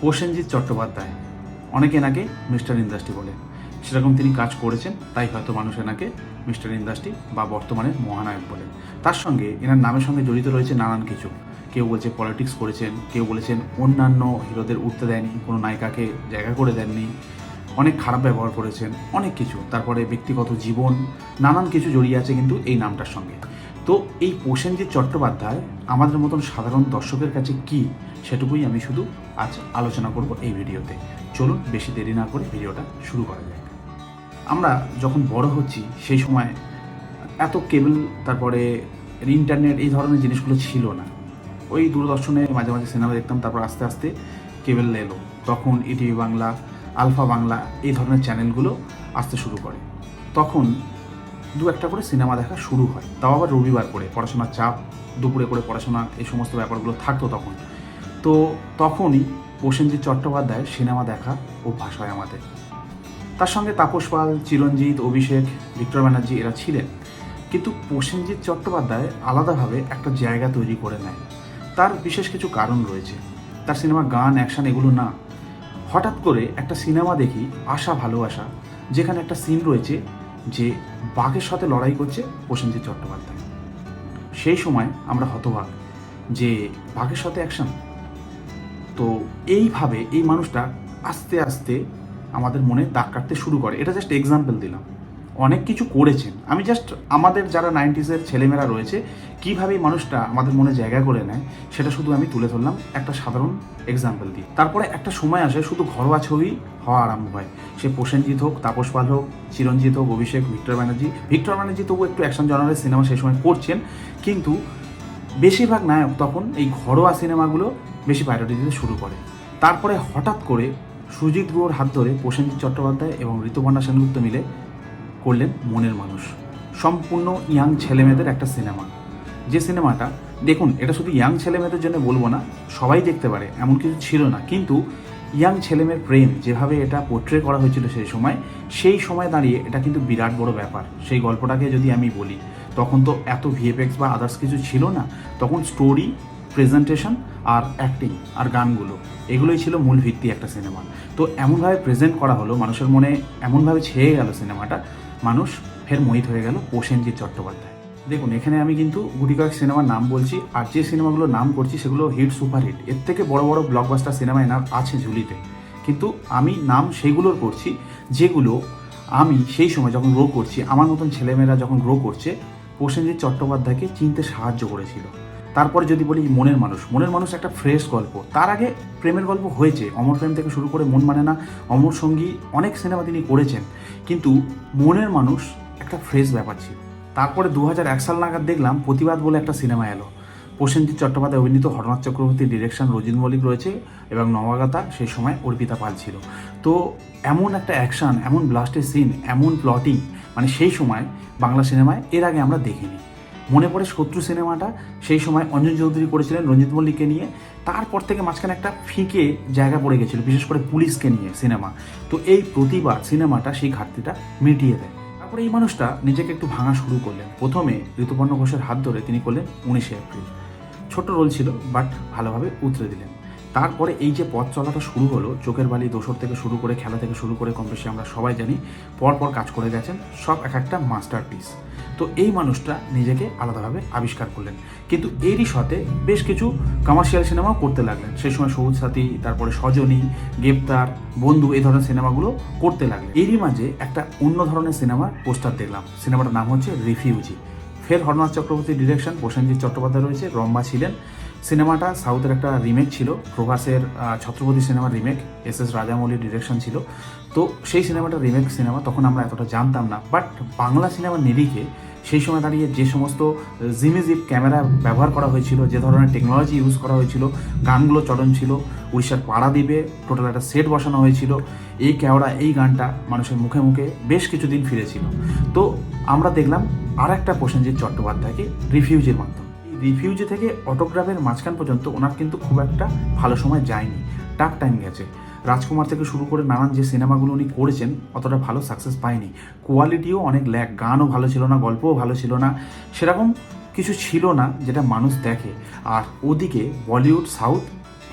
প্রসেনজিৎ চট্টোপাধ্যায়, অনেকে এনাকে mister industry বলে। সেরকম তিনি কাজ করেছেন, তাই হয়তো মানুষ এনাকে মিস্টার ইন্ডাস্ট্রি বা বর্তমানে মহানায়ক বলেন তার সঙ্গে এনার নামের সঙ্গে জড়িত রয়েছে নানান কিছু। কেউ বলছে পলিটিক্স করেছেন, কেউ বলেছেন অন্যান্য হিরোদের উঠতে দেয়নি, কোনো নায়িকাকে জায়গা করে দেননি। অনেক খারাপ ব্যবহার করেছেন, অনেক কিছু। তারপরে ব্যক্তিগত জীবন, নানান কিছু জড়িয়ে আছে কিন্তু এই নামটার সঙ্গে। তো এই প্রসেনজিৎ চট্টোপাধ্যায় আমাদের মতন সাধারণ দর্শকের কাছে কি সেটুকুই আমি শুধু আজ আলোচনা করব এই ভিডিওতে। চলুন বেশি দেরি না করে ভিডিওটা শুরু করা যাক। আমরা যখন বড় হচ্ছি, সেই সময় এত কেবল, তারপরে ইন্টারনেট, এই ধরনের জিনিসগুলো ছিল না। ওই দূরদর্শনে মাঝে মাঝে সিনেমা দেখতাম, তারপর আস্তে আস্তে কেবল এলো। তখন ইটিভি বাংলা আলফা বাংলা, এই ধরনের চ্যানেলগুলো আসতে শুরু করে। তখন দু একটা করে সিনেমা দেখা শুরু হয়। তাও আবার রবিবার করে পড়াশোনার চাপ, দুপুরে করে পড়াশোনা, এই সমস্ত ব্যাপারগুলো থাকতো তখন। তো তখনই প্রসেনজিৎ চট্টোপাধ্যায়ের সিনেমা দেখা অভ্যাস হয় আমাদের। তার সঙ্গে তাপস পাল, চিরঞ্জিত, অভিষেক, ভিক্টর ব্যানার্জি এরা ছিলেন। কিন্তু প্রসেনজিৎ চট্টোপাধ্যায় আলাদাভাবে একটা জায়গা তৈরি করে নেয়। তার বিশেষ কিছু কারণ রয়েছে। তার সিনেমা গান, অ্যাকশন এগুলো না। হঠাৎ করে একটা সিনেমা দেখি, আশা, ভালোবাসা, যেখানে একটা সিন রয়েছে যে বাঘের সাথে লড়াই করছে প্রসেনজিৎ চট্টোপাধ্যায়। সেই সময় আমরা হতবাক যে বাঘের সাথে অ্যাকশন তো এইভাবে এই মানুষটা আস্তে আস্তে আমাদের মনে দাগ কাটতে শুরু করে। এটা জাস্ট এক্সাম্পল দিলাম। অনেক কিছু করেছেন। আমি জাস্ট আমাদের যারা নাইনটিসের ছেলেমেয়েরা রয়েছে, কীভাবে মানুষটা আমাদের মনে জায়গা করে নেয়, সেটা শুধু আমি তুলে ধরলাম, একটা সাধারণ এক্সাম্পল দিয়ে। তারপরে একটা সময় আসে, শুধু ঘরোয়া ছবি হওয়া আরম্ভ হয়। সে প্রসেনজিৎ হোক, তাপস পাল হোক, চিরঞ্জিত হোক, অভিষেক, ভিক্টর ব্যানার্জি। ভিক্টর ব্যানার্জি তবু একটু অ্যাকশন জনারের সিনেমা সেই সময় করছেন, কিন্তু বেশিরভাগ নায়ক তখন এই ঘরোয়া সিনেমাগুলো বেশি প্রায়োরিটি দিতে শুরু করে। তারপরে হঠাৎ করে সুজিত গুহর হাত ধরে প্রসেনজিৎ চট্টোপাধ্যায় এবং ঋতুপর্ণা সেনগুপ্ত মিলে করলেন মনের মানুষ। সম্পূর্ণ ইয়াং ছেলেমেয়েদের একটা সিনেমা। যে সিনেমাটা, দেখুন, এটা শুধু ইয়াং ছেলেমেয়েদের জন্য বলব না, সবাই দেখতে পারে, এমন কিছু ছিল না। কিন্তু ইয়াং ছেলেমেয়ের প্রেম, যেভাবে এটা পোট্রে করা হয়েছিল সেই সময় সেই সময় দাঁড়িয়ে এটা কিন্তু বিরাট বড় ব্যাপার। সেই গল্পটাকে যদি আমি বলি, তখন তো এত ভিএফএক্স বা আদার্স কিছু ছিল না। তখন স্টোরি প্রেজেন্টেশন আর অ্যাক্টিং আর গানগুলো, এগুলোই ছিল মূল ভিত্তি একটা সিনেমা। তো এমনভাবে প্রেজেন্ট করা হলো, মানুষের মনে এমনভাবে ছেয়ে গেল সিনেমাটা মানুষ ফের মোহিত হয়ে গেল প্রসেনজিৎ চট্টোপাধ্যায়। দেখুন, এখানে আমি কিন্তু গুটি কয়েক সিনেমার নাম বলছি, আর যে সিনেমাগুলোর নাম করছি সেগুলো হিট, সুপার হিট। এর থেকে বড় বড় ব্লকবাস্টার সিনেমা এনার আছে ঝুলিতে। কিন্তু আমি নাম সেইগুলোর করছি যেগুলো আমি সেই সময় যখন গ্রো করছি, আমার মতন ছেলেমেয়েরা যখন গ্রো করছে, প্রসেনজিৎ চট্টোপাধ্যায়কে চিনতে সাহায্য করেছিল। তারপরে যদি বলি মনের মানুষ মনের মানুষ একটা ফ্রেশ গল্প। তার আগে প্রেমের গল্প হয়েছে। অমর প্রেম থেকে শুরু করে মন মানে না, অমর সঙ্গী অনেক সিনেমা তিনি করেছেন। কিন্তু মনের মানুষ একটা ফ্রেশ ব্যাপার ছিল। তারপরে দু এক সাল নাগাদ দেখলাম প্রতিবাদ বলে একটা সিনেমা এলো। প্রসেনজিৎ চট্টোপাধ্যায় অভিনীত হরনাথ চক্রবর্তীর ডিরেকশন রজিন মল্লিক রয়েছে এবং নবাগতা সেই সময় অর্পিতা পাল ছিল। তো এমন একটা অ্যাকশন এমন ব্লাস্টের সিন এমন প্লটিং মানে সেই সময় বাংলা সিনেমায় এর আগে আমরা দেখিনি। মনে পড়ে শত্রু সিনেমাটা, সেই সময় অঞ্জন চৌধুরী করেছিলেন রঞ্জিত মল্লিককে নিয়ে। তারপর থেকে মাঝখানে একটা ফিকে জায়গা পড়ে গেছিল, বিশেষ করে পুলিশকে নিয়ে সিনেমা। তো এই প্রতিবার সিনেমাটা, সেই ঘাটতিটা মিটিয়ে দেয়। তারপরে এই মানুষটা নিজেকে একটু ভাঙা শুরু করলেন। প্রথমে ঋতুপর্ণ ঘোষের হাত ধরে তিনি করলেন উনিশে এপ্রিল। ছোট রোল ছিল, বাট ভালোভাবে উতরে দিলেন। তারপরে এই যে পথ চলাটা শুরু হলো, চোখের বালি, দোসর থেকে শুরু করে, খেলা থেকে শুরু করে, কম বেশি আমরা সবাই জানি, পরপর কাজ করে গেছেন, সব এক একটা মাস্টার পিস তো এই মানুষটা নিজেকে আলাদাভাবে আবিষ্কার করলেন। কিন্তু এরই সাথে বেশ কিছু কমার্শিয়াল সিনেমাও করতে লাগলেন। সেই সময় সবুজ সাথী, তারপরে সজনী, গ্রেপ্তার, বন্ধু, এই ধরনের সিনেমাগুলো করতে লাগলেন। এরই মাঝে একটা অন্য ধরনের সিনেমার পোস্টার দেখলাম। সিনেমাটার নাম হচ্ছে রিফিউজি। ফের হরনাথ চক্রবর্তী ডিরেকশন প্রসেনজিৎ চট্টোপাধ্যায় রয়েছে রম্বা ছিলেন। সিনেমাটা সাউথের একটা রিমেক ছিল, প্রভাসের ছত্রপতি সিনেমার রিমেক এস এস রাজামৌলির ডিরেকশন ছিল। তো সেই সিনেমাটা রিমেক সিনেমা, তখন আমরা এতটা জানতাম না। বাট বাংলা সিনেমার নিরিখে সেই সময় দাঁড়িয়ে যে সমস্ত জিমিজিপ ক্যামেরা ব্যবহার করা হয়েছিল, যে ধরনের টেকনোলজি ইউজ করা হয়েছিল, গানগুলো চরণ ছিল, উড়িষ্যার পাড়াদ্বীপে টোটাল একটা সেট বসানো হয়েছিল, এই ক্যাওড়া এই গানটা মানুষের মুখে মুখে বেশ কিছুদিন ফিরেছিল। তো আমরা দেখলাম আর একটা প্রসেনজিৎ চট্টোপাধ্যায়কে রিফিউজির মাধ্যমে। রিফিউজি থেকে অটোগ্রাফের মাঝখান পর্যন্ত ওনার কিন্তু খুব একটা ভালো সময় যায়নি। টাক টাইম গেছে। রাজকুমার থেকে শুরু করে নানান যে সিনেমাগুলো উনি করেছেন, অতটা ভালো সাকসেস পায়নি। কোয়ালিটিও অনেক ল্যাক গানও ভালো ছিল না, গল্পও ভালো ছিল না। সেরকম কিছু ছিল না যেটা মানুষ দেখে। আর ওদিকে বলিউড সাউথ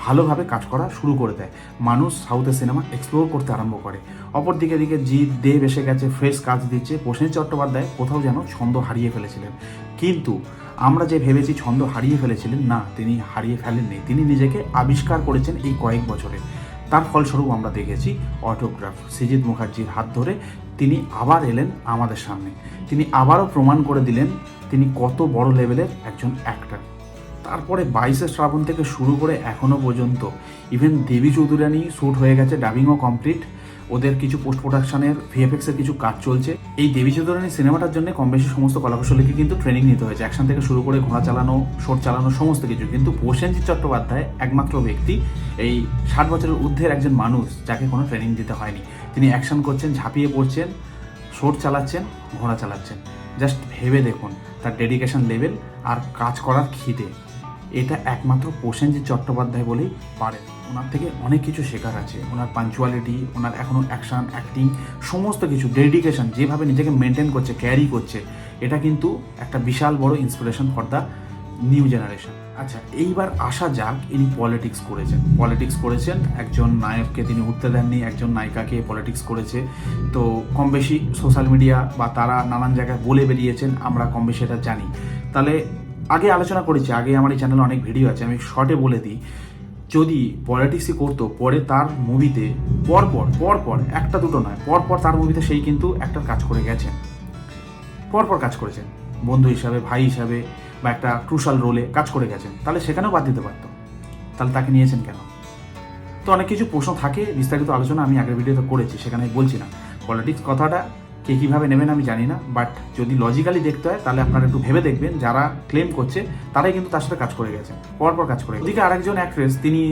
ভালোভাবে কাজ করা শুরু করে দেয়। মানুষ সাউথের সিনেমা এক্সপ্লোর করতে আরম্ভ করে। অপরদিকে দিকে জিৎ, দেব এসে গেছে ফ্রেশ কাজ দিচ্ছে। প্রসেনজিৎ চট্টোপাধ্যায় কোথাও যেন ছন্দ হারিয়ে ফেলেছিলেন। কিন্তু আমরা যে ভেবেছি ছন্দ হারিয়ে ফেলেছিলেন, না, তিনি হারিয়ে ফেলেননি। তিনি নিজেকে আবিষ্কার করেছেন এই কয়েক বছরে। তার ফলস্বরূপ আমরা দেখেছি অটোগ্রাফ সৃজিত মুখার্জির হাত ধরে তিনি আবার এলেন আমাদের সামনে। তিনি আবারও প্রমাণ করে দিলেন তিনি কত বড় লেভেলের একজন অ্যাক্টার তারপরে বাইশে শ্রাবণ থেকে শুরু করে এখনও পর্যন্ত ইভেন দেবী চৌধুরানী শ্যুট হয়ে গেছে ডাবিংও কমপ্লিট ওদের কিছু পোস্ট প্রোডাকশনের ভিএফএক্সের কিছু কাজ চলছে। এই দেবী চৌধুরানী সিনেমাটার জন্য কম বেশি সমস্ত কলাকুশলীকে কিন্তু ট্রেনিং নিতে হয়েছে। অ্যাকশন থেকে শুরু করে ঘোড়া চালানো শোট চালানো, সমস্ত কিছু। কিন্তু প্রসেনজিৎ চট্টোপাধ্যায় একমাত্র ব্যক্তি, এই ষাট বছরের ঊর্ধ্বের একজন মানুষ যাকে কোনো ট্রেনিং দিতে হয়নি। তিনি অ্যাকশন করছেন, ঝাঁপিয়ে পড়ছেন শোট চালাচ্ছেন, ঘোড়া চালাচ্ছেন। জাস্ট ভেবে দেখুন তার ডেডিকেশন লেভেল আর কাজ করার খিদে। এটা একমাত্র প্রসেনজিৎ চট্টোপাধ্যায় বলেই পারেন। ওনার থেকে অনেক কিছু শেখার আছে। ওনার পাঞ্চুয়ালিটি ওনার এখনও অ্যাকশন অ্যাক্টিং সমস্ত কিছু ডেডিকেশন যেভাবে নিজেকে মেনটেন করছে ক্যারি করছে, এটা কিন্তু একটা বিশাল বড় inspiration for the new generation আচ্ছা এইবার আসা যাক, ইনি পলিটিক্স করেছেন। পলিটিক্স করেছেন, একজন নায়ককে তিনি উঠতে দেননি, একজন নায়িকাকে পলিটিক্স করেছে। তো কম বেশি সোশ্যাল মিডিয়া বা তারা নানান জায়গায় বলে বেরিয়েছেন, আমরা কম বেশি এটা জানি। তাহলে আগে আলোচনা করেছি, আগে আমার এই চ্যানেলে অনেক ভিডিও আছে, আমি শর্টে বলে দিই। যদি পলিটিক্সই করতো, পরে তার মুভিতে পরপর পরপর, একটা দুটো নয়, পরপর তার মুভিতে সেই কিন্তু একটা কাজ করে গেছেন। পরপর কাজ করেছেন। বন্ধু হিসাবে, ভাই হিসাবে বা একটা ক্রুশাল রোলে কাজ করে গেছেন। তাহলে সেখানেও বাদ দিতে পারতো। তাহলে তাকে নিয়েছেন কেন? তো অনেক কিছু প্রশ্ন থাকে, বিস্তারিত আলোচনা আমি আগের ভিডিওতে করেছি, সেখানে বলছি না। পলিটিক্স কথাটা কে কীভাবে নেবেন আমি জানি না বাট যদি লজিক্যালি দেখতে হয়, তাহলে আপনারা একটু ভেবে দেখবেন, যারা ক্লেম করছে, তারাই কিন্তু তার সাথে কাজ করে গেছে পরপর কাজ করে ওদিকে আরেকজন অ্যাক্ট্রেস তিনি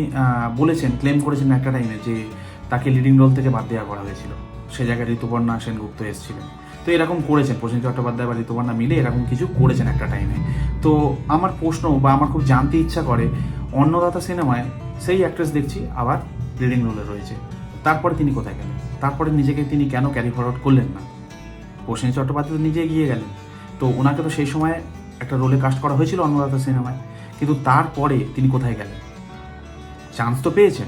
বলেছেন ক্লেম করেছেন একটা টাইমে যে তাকে লিডিং রোল থেকে বাদ দেওয়া করা হয়েছিল। সে জায়গায় ঋতুপর্ণা সেনগুপ্ত এসেছিলেন। তো এরকম করেছেন প্রসেন চট্টোপাধ্যায় বা ঋতুপর্ণা মিলে এরকম কিছু করেছেন একটা টাইমে তো আমার প্রশ্ন বা আমার খুব জানতে ইচ্ছা করে, অন্নদাতা সিনেমায় সেই অ্যাক্ট্রেস দেখছি, আবার লিডিং রোলে রয়েছে। তারপরে তিনি কোথায় গেলেন? তারপরে নিজেকে তিনি কেন ক্যারি ফরওয়ার্ড করলেন না? প্রসেন চট্টোপাধ্যায় তো নিজে এগিয়ে গেলেন। তো ওনাকে তো সেই সময় একটা রোলে কাস্ট করা হয়েছিল অন্নদাতা সিনেমায়। কিন্তু তারপরে তিনি কোথায় গেলেন? চান্স তো পেয়েছেন।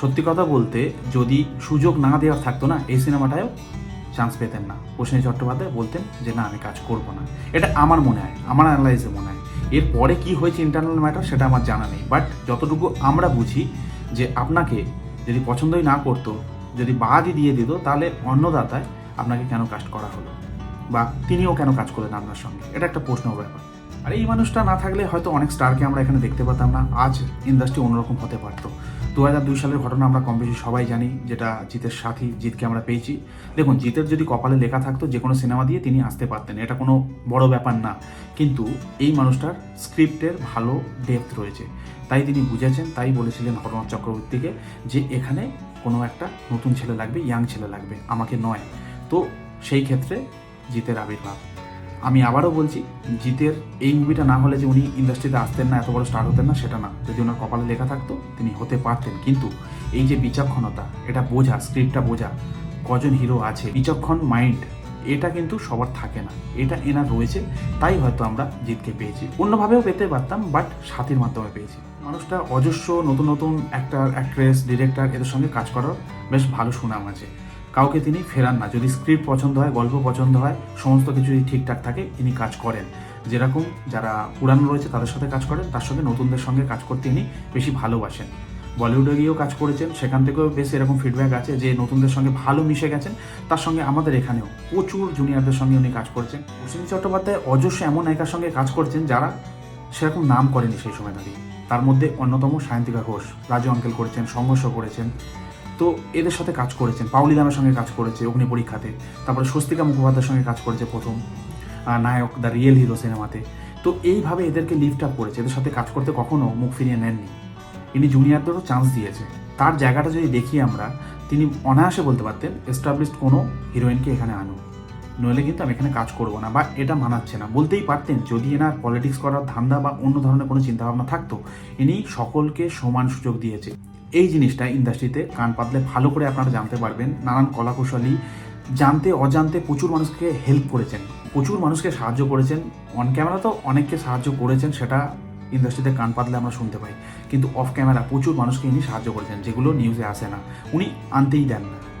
সত্যি কথা বলতে যদি সুযোগ না দেওয়ার থাকতো না এই সিনেমাটায়ও চান্স পেতেন না। প্রসেন চট্টোপাধ্যায় বলতেন যে, না, আমি কাজ করব না। এটা আমার মনে হয়, আমার অ্যানালাইজে মনে হয়। এরপরে কি হয়েছে ইন্টারনাল ম্যাটার সেটা আমার জানা নেই। বাট যতটুকু আমরা বুঝি যে, আপনাকে যদি পছন্দই না করতো, যদি বাদই দিয়ে দিত, তাহলে অন্নদাতায় আপনাকে কেন কাস্ট করা হলো? বা তিনিও কেন কাজ করলেন আপনার সঙ্গে? এটা একটা প্রশ্ন ব্যাপার। আর এই মানুষটা না থাকলে হয়তো অনেক স্টারকে আমরা এখানে দেখতে পেতাম না। আজ ইন্ডাস্ট্রি অন্যরকম হতে পারতো। দু হাজার দুই সালের ঘটনা আমরা কম বেশি সবাই জানি, যেটা জিতের সাথী জিতকে আমরা পেয়েছি। দেখুন, জিতের যদি কপালে লেখা থাকতো, যে কোনো সিনেমা দিয়ে তিনি আসতে পারতেন। এটা কোনো বড় ব্যাপার না। কিন্তু এই মানুষটার স্ক্রিপ্টের ভালো ডেপথ রয়েছে। তাই তিনি বুঝেছেন, তাই বলেছিলেন হরনাথ চক্রবর্তীকে যে এখানে কোনো একটা নতুন ছেলে লাগবে ইয়াং ছেলে লাগবে। আমাকে নয়। তো সেই ক্ষেত্রে জিতের আবির্ভাব। আমি আবারও বলছি, জিতের এই মুভিটা না হলে যে উনি ইন্ডাস্ট্রিতে আসতেন না, এত বড় স্টার হতেন না, সেটা না। যদি ওনার কপালে লেখা থাকতো, তিনি হতে পারতেন। কিন্তু এই যে বিচক্ষণতা, এটা বোঝা স্ক্রিপ্টটা বোঝা, কজন হিরো আছে, বিচক্ষণ মাইন্ড এটা কিন্তু সবার থাকে না। এটা এনার রয়েছে, তাই হয়তো আমরা জিতকে পেয়েছি। অন্যভাবেও পেতে পারতাম বাট সাথীর মাধ্যমে পেয়েছি। মানুষটা অজস্র, নতুন নতুন অ্যাক্টার অ্যাক্ট্রেস ডিরেক্টর এদের সঙ্গে কাজ করার বেশ ভালো সুনাম আছে। কাউকে তিনি ফেরান না। যদি স্ক্রিপ্ট পছন্দ হয়, গল্প পছন্দ হয়, সমস্ত কিছু যদি ঠিকঠাক থাকে, তিনি কাজ করেন। যেরকম যারা পুরানো রয়েছে, তাদের সাথে কাজ করেন, তার সঙ্গে নতুনদের সঙ্গে কাজ করতে তিনি বেশি ভালোবাসেন। বলিউডে গিয়েও কাজ করেছেন, সেখান থেকেও বেশ এরকম ফিডব্যাক আছে যে, নতুনদের সঙ্গে ভালো মিশে গেছেন, তার সঙ্গে আমাদের এখানেও প্রচুর জুনিয়রদের সঙ্গে উনি কাজ করছেন। অশ্বিনী চট্টোপাধ্যায় অজস্র এমন একার সঙ্গে কাজ করছেন যারা সেরকম নাম করেনি সেই সময় দাঁড়িয়ে তার মধ্যে অন্যতম সায়ন্তিকা ঘোষ, রাজু অঙ্কেল করেছেন সংঘর্ষ করেছেন। তো এদের সাথে কাজ করেছেন। পাউলি দামের সঙ্গে কাজ করেছে অগ্নি পরীক্ষাতে। তারপরে স্বস্তিকা মুখোপাধ্যায়ের সঙ্গে কাজ করেছে প্রথম নায়ক দ্য রিয়েল হিরো সিনেমাতে। তো এইভাবে এদেরকে লিফট আপ করেছে। এদের সাথে কাজ করতে কখনো মুখ ফিরিয়ে নেননি। ইনি জুনিয়রদেরও চান্স দিয়েছে। তার জায়গাটা যদি দেখি আমরা, তিনি অনায়াসে বলতে পারতেন এস্টাবলিশড কোনো হিরোইনকে এখানে আনুন নইলে কিন্তু আমি এখানে কাজ করব না। বা এটা মানাচ্ছে না। বলতেই পারতেন, যদি এনার পলিটিক্স করার ধান্দা বা অন্য ধরনের কোনো চিন্তাভাবনা থাকতো, ইনি সকলকে সমান সুযোগ দিয়েছে। এই জিনিসটা ইন্ডাস্ট্রিতে কান পাতলে ভালো করে আপনারা জানতে পারবেন। নানান কলাকুশলী জানতে, অজান্তে প্রচুর মানুষকে হেল্প করেছেন। প্রচুর মানুষকে সাহায্য করেছেন। অন ক্যামেরা তো অনেককে সাহায্য করেছেন, সেটা ইন্ডাস্ট্রিতে কান পাতলে আমরা শুনতে পাই। কিন্তু অফ ক্যামেরা প্রচুর মানুষকে ইনি সাহায্য করেছেন, যেগুলো নিউজে আসে না। উনি আনতেই দেন না।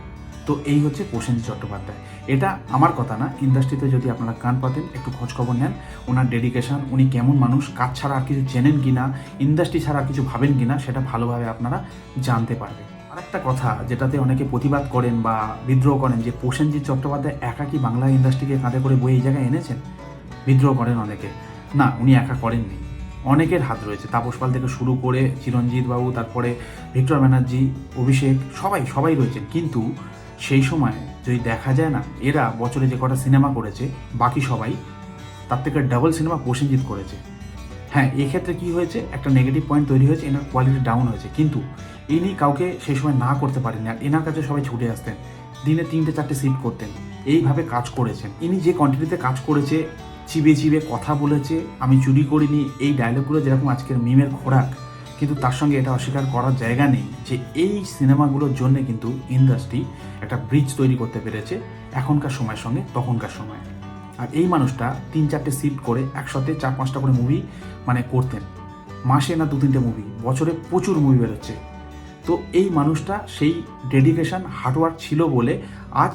তো এই হচ্ছে প্রসেনজিৎ চট্টোপাধ্যায়। এটা আমার কথা না, ইন্ডাস্ট্রিতে যদি আপনারা কান পাতেন, একটু খোঁজখবর নেন, ওনার ডেডিকেশন উনি কেমন মানুষ, কাজ ছাড়া আর কিছু চেনেন কি না ইন্ডাস্ট্রি ছাড়া আর কিছু ভাবেন কি না, সেটা ভালোভাবে আপনারা জানতে পারবেন। আরেকটা কথা, যেটাতে অনেকে প্রতিবাদ করেন বা বিদ্রোহ করেন, যে প্রসেনজিৎ চট্টোপাধ্যায় একা কি বাংলা ইন্ডাস্ট্রিকে কাঁধে করে বই এই জায়গায় এনেছেন? বিদ্রোহ করেন অনেকে। না, উনি একা করেননি। অনেকের হাত রয়েছে। তাপস পাল থেকে শুরু করে চিরঞ্জিত বাবু, তারপরে ভিক্টর ব্যানার্জি, অভিষেক, সবাই সবাই রয়েছেন। কিন্তু সেই সময় যদি দেখা যায় না, এরা বছরে যে কটা সিনেমা করেছে, বাকি সবাই, তার থেকে ডাবল সিনেমা প্রসেনজিৎ করেছে। হ্যাঁ এক্ষেত্রে কি হয়েছে? একটা নেগেটিভ পয়েন্ট তৈরি হয়েছে, এনার কোয়ালিটি ডাউন হয়েছে। কিন্তু ইনি কাউকে সেই সময় না করতে পারেননি আর এনার কাছে সবাই ছুটে আসতেন। দিনে তিনটে, চারটে সিট করতেন। এইভাবে কাজ করেছেন। ইনি যে কোয়ান্টিটিতে কাজ করেছে চিবে চিবে কথা বলেছে, আমি চুরি করিনি, এই ডায়লগগুলো যেরকম আজকের মিমের খোরাক কিন্তু তার সঙ্গে এটা অস্বীকার করার জায়গা নেই যে এই সিনেমাগুলোর জন্য কিন্তু ইন্ডাস্ট্রি একটা ব্রিজ তৈরি করতে পেরেছে এখনকার সময়ের সঙ্গে তখনকার সময়। আর এই মানুষটা তিন চারটে সিট করে একসাথে চার পাঁচটা করে মুভি মানে করতেন। মাসে না দু তিনটে মুভি বছরে প্রচুর মুভি বেরোচ্ছে। তো এই মানুষটা সেই ডেডিকেশন হার্ডওয়ার্ক ছিল বলে আজ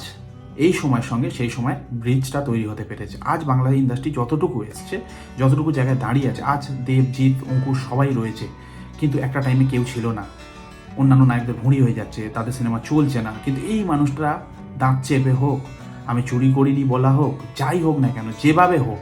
এই সময়ের সঙ্গে সেই সময় ব্রিজটা তৈরি হতে পেরেছে। আজ বাংলা ইন্ডাস্ট্রি যতটুকু এসছে, যতটুকু জায়গায় দাঁড়িয়ে আছে, আজ দেবজিৎ অঙ্কুশ সবাই রয়েছে। কিন্তু একটা টাইমে কেউ ছিল না। অন্যান্য নায়কদের ভুঁড়ি হয়ে যাচ্ছে, তাদের সিনেমা চলছে না। কিন্তু এই মানুষটা দাঁত চেপে হোক, আমি চুরি করিনি বলা হোক, যাই হোক না কেন, যেভাবে হোক,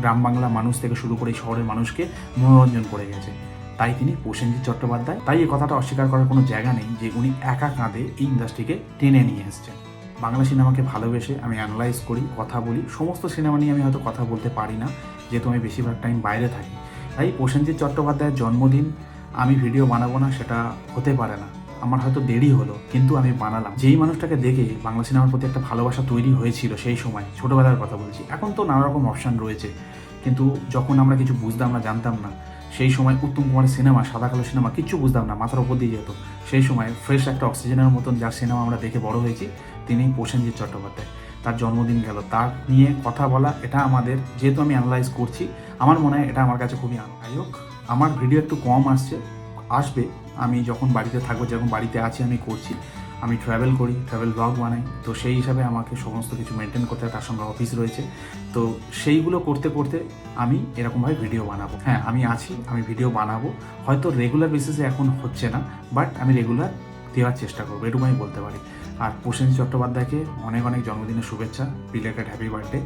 গ্রাম বাংলা মানুষ থেকে শুরু করে শহরের মানুষকে মনোরঞ্জন করে গেছে। তাই তিনি প্রসেনজিৎ চট্টোপাধ্যায়। তাই এই কথাটা অস্বীকার করার কোনো জায়গা নেই যে উনি একা কাঁধে এই ইন্ডাস্ট্রিকে টেনে নিয়ে এসছেন। বাংলা সিনেমাকে ভালোবেসে আমি অ্যানালাইজ করি, কথা বলি, সমস্ত সিনেমা নিয়ে আমি হয়তো কথা বলতে পারি না, যেহেতু আমি বেশিরভাগ টাইম বাইরে থাকি। তাই প্রসেনজিৎ চট্টোপাধ্যায়ের জন্মদিন আমি ভিডিও বানাবো না, সেটা হতে পারে না। আমার হয়তো দেরি হলো, কিন্তু আমি বানালাম। যেই মানুষটাকে দেখে বাংলা সিনেমার প্রতি একটা ভালোবাসা তৈরি হয়েছিল সেই সময়, ছোটবেলার কথা বলছি। এখন তো নানা রকম অপশান রয়েছে, কিন্তু যখন আমরা কিছু বুঝতাম না, জানতাম না, সেই সময় উত্তম কুমারের সিনেমা সাদা কালো সিনেমা কিচ্ছু বুঝতাম না, মাথার উপর দিয়ে যেত। সেই সময় ফ্রেশ একটা অক্সিজেনের মতন যার সিনেমা আমরা দেখে বড় হয়েছি, তিনি প্রসেনজিৎ চট্টোপাধ্যায়। তার জন্মদিন গেল। তার নিয়ে কথা বলা, এটা আমাদের, যেহেতু আমি অ্যানালাইজ করছি, আমার মনে হয় এটা আমার কাছে খুবই আনন্দ। আমার ভিডিও একটু কম আসছে, আসবে। আমি যখন বাড়িতে থাকব যেরকম বাড়িতে আছি, আমি করছি। আমি ট্রাভেল করি ট্রাভেল ব্লগ বানাই। তো সেই হিসাবে আমাকে সমস্ত কিছু মেনটেন করতে হয়, তার সঙ্গে অফিস রয়েছে। তো সেইগুলো করতে করতে আমি এরকমভাবে ভিডিও বানাবো। হ্যাঁ আমি আছি, আমি ভিডিও বানাবো। হয়তো রেগুলার বেসিসে এখন হচ্ছে না বাট আমি রেগুলার দেওয়ার চেষ্টা করব এটুকু আমি বলতে পারি। আর প্রসেন চট্টোপাধ্যায়কে অনেক অনেক জন্মদিনের শুভেচ্ছা, রিলেটেড হ্যাপি বার্থডে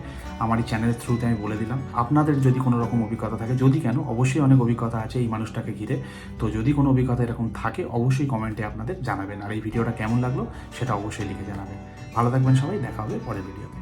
আমার এই চ্যানেলের থ্রুতে আমি বলে দিলাম। আপনাদের যদি কোনো রকম অভিজ্ঞতা থাকে, যদি কেন, অবশ্যই অনেক অভিজ্ঞতা আছে এই মানুষটাকে ঘিরে। তো যদি কোনো অভিজ্ঞতা এরকম থাকে, অবশ্যই কমেন্টে আপনাদের জানাবেন। আর এই ভিডিওটা কেমন লাগল, সেটা অবশ্যই লিখে জানাবেন। ভালো থাকবেন সবাই, দেখা হবে পরের ভিডিওতে।